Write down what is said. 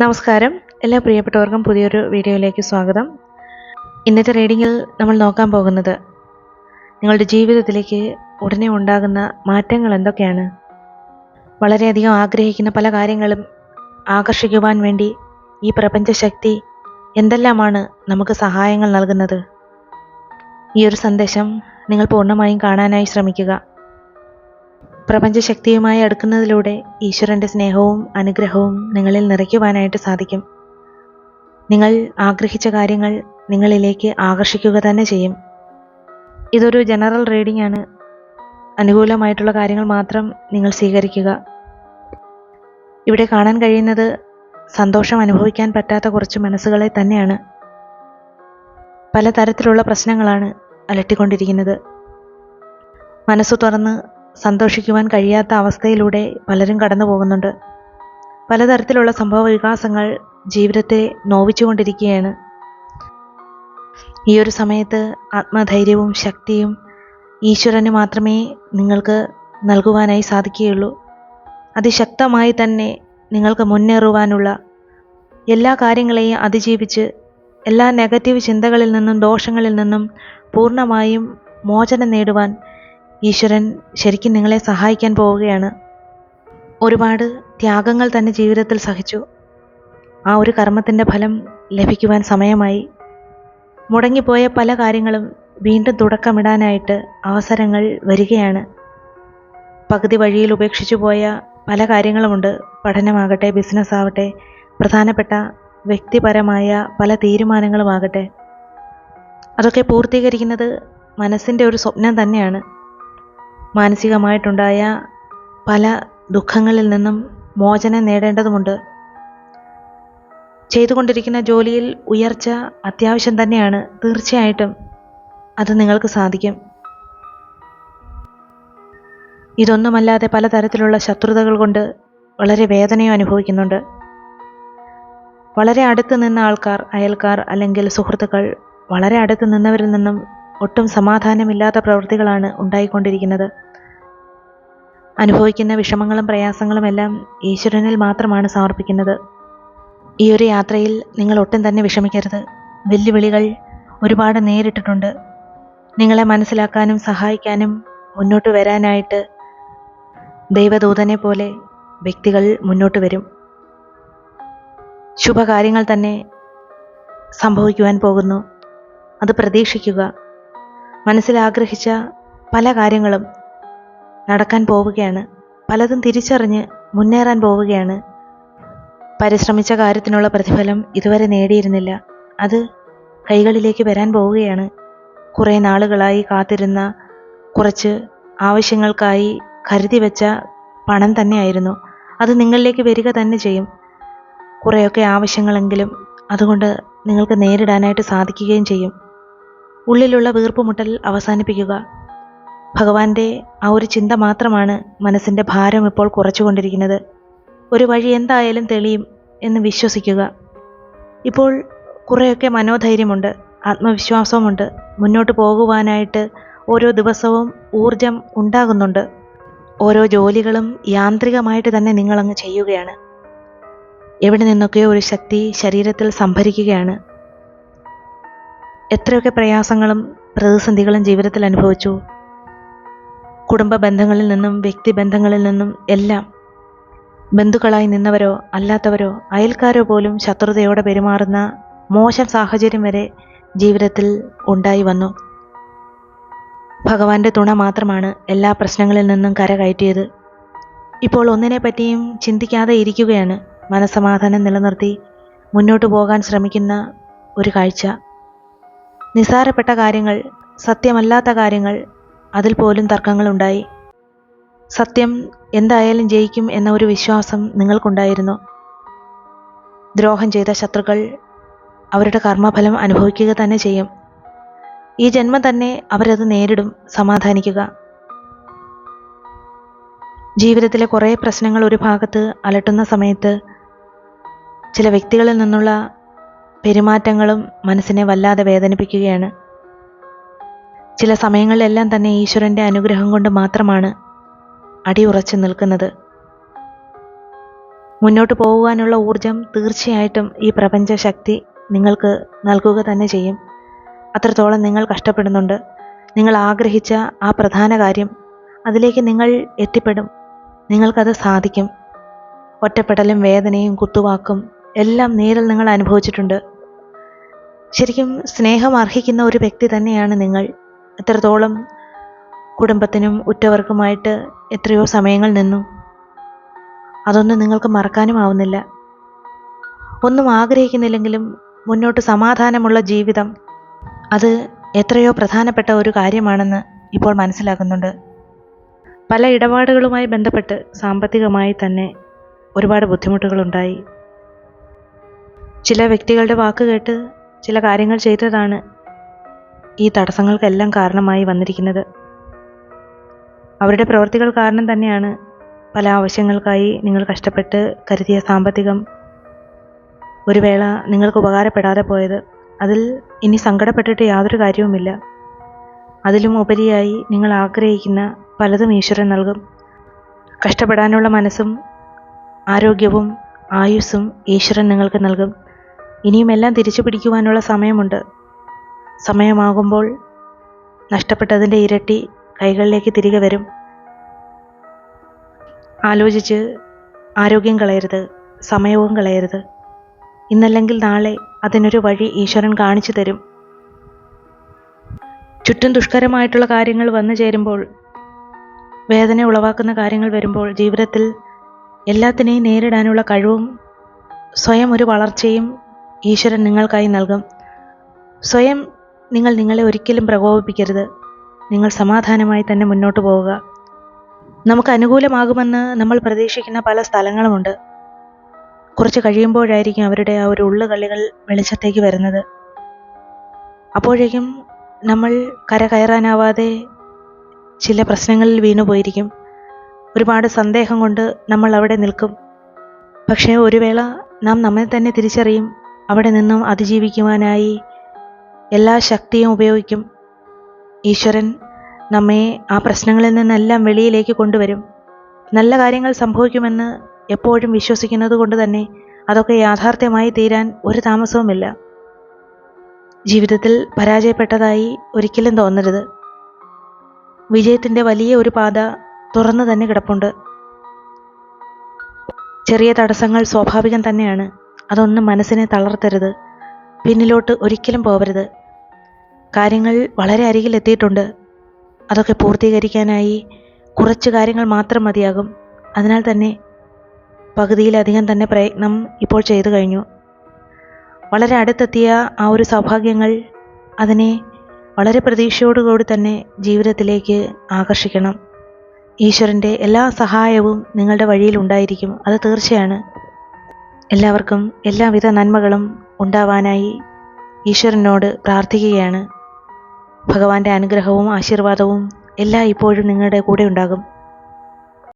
നമസ്കാരം. എല്ലാ പ്രിയപ്പെട്ടവർക്കും പുതിയൊരു വീഡിയോയിലേക്ക് സ്വാഗതം. ഇന്നത്തെ റീഡിങ്ങിൽ നമ്മൾ നോക്കാൻ പോകുന്നത് നിങ്ങളുടെ ജീവിതത്തിലേക്ക് ഉടനെ ഉണ്ടാകുന്ന മാറ്റങ്ങൾ എന്തൊക്കെയാണ്? വളരെയധികം ആഗ്രഹിക്കുന്ന പല കാര്യങ്ങളും ആകർഷിക്കുവാൻ വേണ്ടി ഈ പ്രപഞ്ചശക്തി എന്തെല്ലാമാണ് നമുക്ക് സഹായങ്ങൾ നൽകുന്നത്? ഈ ഒരു സന്ദേശം നിങ്ങൾ പൂർണമായും കാണാനായി ശ്രമിക്കുക. പ്രപഞ്ചശക്തിയുമായി അടുക്കുന്നതിലൂടെ ഈശ്വരന്റെ സ്നേഹവും അനുഗ്രഹവും നിങ്ങളിൽ നിറയ്ക്കുവാനായിട്ട് സാധിക്കും. നിങ്ങൾ ആഗ്രഹിച്ച കാര്യങ്ങൾ നിങ്ങളിലേക്ക് ആകർഷിക്കുക തന്നെ ചെയ്യും. ഇതൊരു ജനറൽ റീഡിംഗ് ആണ്. അനുകൂലമായിട്ടുള്ള കാര്യങ്ങൾ മാത്രം നിങ്ങൾ സ്വീകരിക്കുക. ഇവിടെ കാണാൻ കഴിയുന്നത് സന്തോഷം അനുഭവിക്കാൻ പറ്റാത്ത കുറച്ച് മനസ്സുകളെ തന്നെയാണ്. പലതരത്തിലുള്ള പ്രശ്നങ്ങളാണ് അലട്ടിക്കൊണ്ടിരിക്കുന്നത്. മനസ്സ് തുറന്ന് സന്തോഷിക്കുവാൻ കഴിയാത്ത അവസ്ഥയിലൂടെ പലരും കടന്നു പോകുന്നുണ്ട്. പലതരത്തിലുള്ള സംഭവ വികാസങ്ങൾ ജീവിതത്തെ നോവിച്ചുകൊണ്ടിരിക്കുകയാണ്. ഈ ഒരു സമയത്ത് ആത്മധൈര്യവും ശക്തിയും ഈശ്വരന് മാത്രമേ നിങ്ങൾക്ക് നൽകുവാനായി സാധിക്കുകയുള്ളൂ. അതിശക്തമായി തന്നെ നിങ്ങൾക്ക് മുന്നേറുവാനുള്ള എല്ലാ കാര്യങ്ങളെയും അതിജീവിച്ച് എല്ലാ നെഗറ്റീവ് ചിന്തകളിൽ നിന്നും ദോഷങ്ങളിൽ നിന്നും പൂർണമായും മോചനം നേടുവാൻ ഈശ്വരൻ ശരിക്കും നിങ്ങളെ സഹായിക്കാൻ പോവുകയാണ്. ഒരുപാട് ത്യാഗങ്ങൾ തന്നെ ജീവിതത്തിൽ സഹിച്ചു. ആ ഒരു കർമ്മത്തിന്റെ ഫലം ലഭിക്കുവാൻ സമയമായി. മുടങ്ങിപ്പോയ പല കാര്യങ്ങളും വീണ്ടും തുടക്കമിടാനായിട്ട് അവസരങ്ങൾ വരികയാണ്. പകുതി വഴിയിൽ ഉപേക്ഷിച്ചു പോയ പല കാര്യങ്ങളുമുണ്ട്. പഠനമാകട്ടെ ബിസിനസ് ആവട്ടെ പ്രധാനപ്പെട്ട വ്യക്തിപരമായ പല തീരുമാനങ്ങളുമാകട്ടെ. അതൊക്കെ പൂർത്തീകരിക്കുന്നത് മനസ്സിന്റെ ഒരു സ്വപ്നം തന്നെയാണ്. മാനസികമായിട്ടുണ്ടായ പല ദുഃഖങ്ങളിൽ നിന്നും മോചനം നേടേണ്ടതുമുണ്ട്. ചെയ്തുകൊണ്ടിരിക്കുന്ന ജോലിയിൽ ഉയർച്ച അത്യാവശ്യം തന്നെയാണ്. തീർച്ചയായിട്ടും അത് നിങ്ങൾക്ക് സാധിക്കും. ഇതൊന്നുമല്ലാതെ പലതരത്തിലുള്ള ശത്രുതകൾ കൊണ്ട് വളരെ വേദനയും അനുഭവിക്കുന്നുണ്ട്. വളരെ അടുത്ത് നിന്ന ആൾക്കാർ അയൽക്കാർ അല്ലെങ്കിൽ സുഹൃത്തുക്കൾ വളരെ അടുത്ത് നിന്നവരിൽ നിന്നും ഒട്ടും സമാധാനമില്ലാത്ത പ്രവൃത്തികളാണ് ഉണ്ടായിക്കൊണ്ടിരിക്കുന്നത്. അനുഭവിക്കുന്ന വിഷമങ്ങളും പ്രയാസങ്ങളും എല്ലാം ഈശ്വരനിൽ മാത്രമാണ് സമർപ്പിക്കുന്നത്. ഈ ഒരു യാത്രയിൽ നിങ്ങൾ ഒട്ടും തന്നെ വിഷമിക്കരുത്. വെല്ലുവിളികൾ ഒരുപാട് നേരിട്ടിട്ടുണ്ട്. നിങ്ങളെ മനസ്സിലാക്കാനും സഹായിക്കാനും മുന്നോട്ട് വരാനായിട്ട് ദൈവദൂതനെ പോലെ വ്യക്തികൾ മുന്നോട്ട് വരും. ശുഭകാര്യങ്ങൾ തന്നെ സംഭവിക്കുവാൻ പോകുന്നു. അത് പ്രതീക്ഷിക്കുക. മനസ്സിൽ ആഗ്രഹിച്ച പല കാര്യങ്ങളും നടക്കാൻ പോവുകയാണ്. പലതും തിരിച്ചറിഞ്ഞ് മുന്നേറാൻ പോവുകയാണ്. പരിശ്രമിച്ച കാര്യത്തിനുള്ള പ്രതിഫലം ഇതുവരെ നേടിയിരുന്നില്ല. അത് കൈകളിലേക്ക് വരാൻ പോവുകയാണ്. കുറേ നാളുകളായി കാത്തിരുന്ന കുറച്ച് ആവശ്യങ്ങൾക്കായി കരുതി വെച്ച പണം തന്നെയായിരുന്നു. അത് നിങ്ങളിലേക്ക് വരിക തന്നെ ചെയ്യും. കുറേയൊക്കെ ആവശ്യങ്ങളെങ്കിലും അതുകൊണ്ട് നിങ്ങൾക്ക് നേരിടാനായിട്ട് സാധിക്കുകയും ചെയ്യും. ഉള്ളിലുള്ള വീർപ്പുമുട്ടൽ അവസാനിപ്പിക്കുക. ഭഗവാന്റെ ആ ഒരു ചിന്ത മാത്രമാണ് മനസ്സിന്റെ ഭാരം ഇപ്പോൾ കുറച്ചുകൊണ്ടിരിക്കുന്നത്. ഒരു വഴി എന്തായാലും തെളിയും എന്ന് വിശ്വസിക്കുക. ഇപ്പോൾ കുറേയൊക്കെ മനോധൈര്യമുണ്ട് ആത്മവിശ്വാസവുമുണ്ട്. മുന്നോട്ട് പോകുവാനായിട്ട് ഓരോ ദിവസവും ഊർജം ഉണ്ടാകുന്നുണ്ട്. ഓരോ ജോലികളും യാന്ത്രികമായിട്ട് തന്നെ നിങ്ങളങ്ങ് ചെയ്യുകയാണ്. എവിടെ നിന്നൊക്കെയോ ഒരു ശക്തി ശരീരത്തിൽ സംഭരിക്കുകയാണ്. എത്രയൊക്കെ പ്രയാസങ്ങളും പ്രതിസന്ധികളും ജീവിതത്തിൽ അനുഭവിച്ചു. കുടുംബ ബന്ധങ്ങളിൽ നിന്നും വ്യക്തി ബന്ധങ്ങളിൽ നിന്നും എല്ലാം ബന്ധുക്കളായി നിന്നവരോ അല്ലാത്തവരോ അയൽക്കാരോ പോലും ശത്രുതയോടെ പെരുമാറുന്ന മോശം സാഹചര്യം വരെ ജീവിതത്തിൽ ഉണ്ടായി വന്നു. ഭഗവാന്റെ തുണ മാത്രമാണ് എല്ലാ പ്രശ്നങ്ങളിൽ നിന്നും കരകയറ്റിയത് ഇപ്പോൾ ഒന്നിനെ പറ്റിയും ചിന്തിക്കാതെ ഇരിക്കുകയാണ് മനസമാധാനം നിലനിർത്തി മുന്നോട്ട് പോകാൻ ശ്രമിക്കുന്ന ഒരു കാഴ്ച. നിസാരപ്പെട്ട കാര്യങ്ങൾ സത്യമല്ലാത്ത കാര്യങ്ങൾ അതിൽ പോലും തർക്കങ്ങളുണ്ടായി സത്യം എന്തായാലും ജയിക്കും എന്ന ഒരു വിശ്വാസം നിങ്ങൾക്കുണ്ടായിരുന്നു. ദ്രോഹം ചെയ്ത ശത്രുക്കൾ അവരുടെ കർമ്മഫലം അനുഭവിക്കുക തന്നെ ചെയ്യും. ഈ ജന്മം തന്നെ അവരത് നേരിടും സമാധാനിക്കുക. ജീവിതത്തിലെ കുറേ പ്രശ്നങ്ങൾ ഒരു ഭാഗത്ത് അലട്ടുന്ന സമയത്ത് ചില വ്യക്തികളിൽ നിന്നുള്ള പെരുമാറ്റങ്ങളും മനസ്സിനെ വല്ലാതെ വേദനിപ്പിക്കുകയാണ്. ചില സമയങ്ങളിലെല്ലാം തന്നെ ഈശ്വരന്റെ അനുഗ്രഹം കൊണ്ട് മാത്രമാണ് അടിയുറച്ചു നിൽക്കുന്നത്. മുന്നോട്ട് പോകുവാനുള്ള ഊർജം തീർച്ചയായിട്ടും ഈ പ്രപഞ്ച ശക്തി നിങ്ങൾക്ക് നൽകുക തന്നെ ചെയ്യും. അത്രത്തോളം നിങ്ങൾ കഷ്ടപ്പെടുന്നുണ്ട്. നിങ്ങൾ ആഗ്രഹിച്ച ആ പ്രധാന കാര്യം അതിലേക്ക് നിങ്ങൾ എത്തിപ്പെടും. നിങ്ങൾക്കത് സാധിക്കും. ഒറ്റപ്പെടലും വേദനയും കുത്തുവാക്കും എല്ലാം നേരിൽ നിങ്ങൾ അനുഭവിച്ചിട്ടുണ്ട്. ശരിക്കും സ്നേഹം അർഹിക്കുന്ന ഒരു വ്യക്തി തന്നെയാണ് നിങ്ങൾ. എത്രത്തോളം കുടുംബത്തിനും ഉറ്റവർക്കുമായിട്ട് എത്രയോ സമയങ്ങൾ നിന്നു. അതൊന്നും നിങ്ങൾക്ക് മറക്കാനും ആവുന്നില്ല. ഒന്നും ആഗ്രഹിക്കുന്നില്ലെങ്കിലും മുന്നോട്ട് സമാധാനമുള്ള ജീവിതം അത് എത്രയോ പ്രധാനപ്പെട്ട ഒരു കാര്യമാണെന്ന് ഇപ്പോൾ മനസ്സിലാക്കുന്നുണ്ട്. പല ഇടപാടുകളുമായി ബന്ധപ്പെട്ട് സാമ്പത്തികമായി തന്നെ ഒരുപാട് ബുദ്ധിമുട്ടുകളുണ്ടായി. ചില വ്യക്തികളുടെ വാക്ക് കേട്ട് ചില കാര്യങ്ങൾ ചെയ്തതാണ് ഈ തടസ്സങ്ങൾക്കെല്ലാം കാരണമായി വന്നിരിക്കുന്നത്. അവരുടെ പ്രവൃത്തികൾ കാരണം തന്നെയാണ് പല ആവശ്യങ്ങൾക്കായി നിങ്ങൾ കഷ്ടപ്പെട്ട് കരുതിയ സാമ്പത്തികം. ഒരു വേള നിങ്ങൾക്ക് ഉപകാരപ്പെടാതെ പോയത്. അതിൽ ഇനി സങ്കടപ്പെട്ടിട്ട് യാതൊരു കാര്യവുമില്ല. അതിലും ഉപരിയായി നിങ്ങൾ ആഗ്രഹിക്കുന്ന പലതും ഈശ്വരൻ നൽകും. കഷ്ടപ്പെടാനുള്ള മനസ്സും ആരോഗ്യവും ആയുസ്സും ഈശ്വരൻ നിങ്ങൾക്ക് നൽകും. ഇനിയും എല്ലാം തിരിച്ചു പിടിക്കുവാനുള്ള സമയമുണ്ട്. സമയമാകുമ്പോൾ നഷ്ടപ്പെട്ടതിന്റെ ഇരട്ടി കൈകളിലേക്ക് തിരികെ വരും. ആലോചിച്ച് ആരോഗ്യം കളയരുത് സമയവും കളയരുത്. ഇന്നല്ലെങ്കിൽ നാളെ അതിനൊരു വഴി ഈശ്വരൻ കാണിച്ചു തരും. ചുറ്റും ദുഷ്കരമായിട്ടുള്ള കാര്യങ്ങൾ വന്നു ചേരുമ്പോൾ വേദന ഉളവാക്കുന്ന കാര്യങ്ങൾ വരുമ്പോൾ ജീവിതത്തിൽ എല്ലാത്തിനെയും നേരിടാനുള്ള കഴിവും സ്വയം ഒരു വളർച്ചയും ഈശ്വരൻ നിങ്ങൾക്കായി നൽകും. സ്വയം നിങ്ങൾ നിങ്ങളെ ഒരിക്കലും പ്രകോപിപ്പിക്കരുത്. നിങ്ങൾ സമാധാനമായി തന്നെ മുന്നോട്ട് പോവുക. നമുക്ക് അനുകൂലമാകുമെന്ന് നമ്മൾ പ്രതീക്ഷിക്കുന്ന പല സ്ഥലങ്ങളുമുണ്ട്. കുറച്ച് കഴിയുമ്പോഴായിരിക്കും അവരുടെ ആ ഒരു ഉള്ളുകളികൾ വെളിച്ചത്തേക്ക് വരുന്നത്. അപ്പോഴേക്കും നമ്മൾ കര കയറാനാവാതെ ചില പ്രശ്നങ്ങളിൽ വീണു പോയിരിക്കും. ഒരുപാട് സന്ദേഹം കൊണ്ട് നമ്മൾ അവിടെ നിൽക്കും. പക്ഷേ ഒരു വേള നാം നമ്മെ തന്നെ തിരിച്ചറിയും. അവിടെ നിന്നും അതിജീവിക്കുവാനായി എല്ലാ ശക്തിയും ഉപയോഗിക്കും. ഈശ്വരൻ നമ്മെ ആ പ്രശ്നങ്ങളിൽ നിന്നെല്ലാം വെളിയിലേക്ക് കൊണ്ടുവരും. നല്ല കാര്യങ്ങൾ സംഭവിക്കുമെന്ന് എപ്പോഴും വിശ്വസിക്കുന്നത് കൊണ്ട് തന്നെ അതൊക്കെ യാഥാർത്ഥ്യമായി തീരാൻ ഒരു താമസവുമില്ല. ജീവിതത്തിൽ പരാജയപ്പെട്ടതായി ഒരിക്കലും തോന്നരുത്. വിജയത്തിന്റെ വലിയ ഒരു പാത തുറന്നു തന്നെ കിടപ്പുണ്ട്. ചെറിയ തടസ്സങ്ങൾ സ്വാഭാവികം തന്നെയാണ്. അതൊന്നും മനസ്സിനെ തളർത്തരുത്. പിന്നിലോട്ട് ഒരിക്കലും പോകരുത് കാര്യങ്ങൾ വളരെ അരികിലെത്തിയിട്ടുണ്ട് അതൊക്കെ പൂർത്തീകരിക്കാനായി കുറച്ച് കാര്യങ്ങൾ മാത്രം മതിയാകും. അതിനാൽ തന്നെ പകുതിയിലധികം തന്നെ പ്രയത്നം ഇപ്പോൾ ചെയ്തു കഴിഞ്ഞു. വളരെ അടുത്തെത്തിയ ആ ഒരു സൗഭാഗ്യങ്ങൾ അതിനെ വളരെ പ്രതീക്ഷയോടുകൂടി തന്നെ ജീവിതത്തിലേക്ക് ആകർഷിക്കണം. ഈശ്വരന്റെ എല്ലാ സഹായവും നിങ്ങളുടെ വഴിയിൽ ഉണ്ടായിരിക്കും. അത് തീർച്ചയാണ്. എല്ലാവർക്കും എല്ലാവിധ നന്മകളും ഉണ്ടാവാനായി ഈശ്വരനോട് പ്രാർത്ഥിക്കുകയാണ്. ഭഗവാന്റെ അനുഗ്രഹവും ആശീർവാദവും എല്ലാം ഇപ്പോഴും നിങ്ങളുടെ കൂടെ ഉണ്ടാകും.